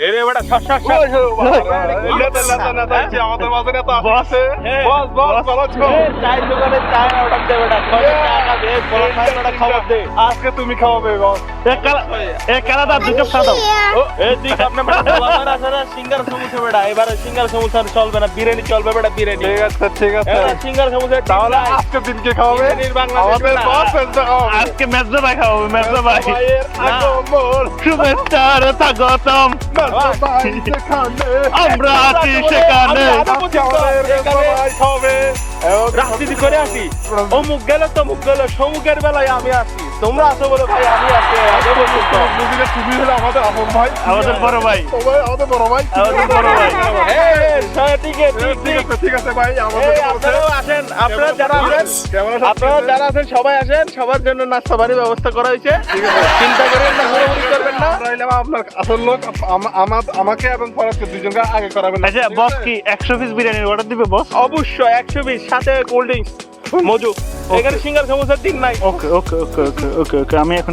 এরে বেটা সর সর সর নেতা নেতা নেতা এসে আমাদের মাঝে নেতা বস। হ্যাঁ। বস বস বস। ভালো চায়ের দোকানে চায় অর্ডার দে বেটা কয় টাকা খাবে বড় ভাই বেটা খবর দে আজকে তুমি খাওয়াবে এ কালা- এ কালাদা দুই দাও ও এই আপনি বেটা দোকানের আছে না সিঙ্গার সমুচা বেটা এবারে সিঙ্গার সমুচা চলবে না বিরিয়ানি চলবে বেটা বিরিয়ানি। ঠিক আছে ঠিক আছে। সিঙ্গার সমুচা তাহলে আজকে দিনকে খাওয়াবে? আমাদের বস এসে খাওয়াবে। আজকে মেজদা ভাই খাওয়াবে মেজদা ভাই। ভাইয়ের আগমন। শুভেচ্ছার স্বাগতম মেজদা ভাই যেখানে। আমরা আছি সেখানে। রাজনীতি করে আসি। অমুক গেলে তমুক গেলে সমুখের বেলায় আমি আসি। তোমরা আছো বলে ভাই আমি আছি। তুমি হলে আমাদের আপন ভাই। আমাদের বড় ভাই। আমাদের বড় ভাই। আমাদের বড় ভাই। ঠিক আছে, ঠিক। আছে ভাই আমাদের আসেন আপনারা যারা আছেন? আপনারা যারা আছেন সবাই আসেন। সবার জন্য নাস্তা পানির ব্যবস্থা করা হয়েছে। চিন্তা করেন না না আপনার আসল লোক আমাকে এবং ফরাজকে দুজনকে আগে করাবেন আচ্ছা বস কি একশো পিস বিরিয়ানির অর্ডার দিবে বস অবশ্যই একশো পিস সাথে কোল্ড ড্রিঙ্কস মজু এখানে সিঙ্গার সমস্যার দিন নাই। ওকে ওকে ওকে ওকে ওকে ওকে আমি এখন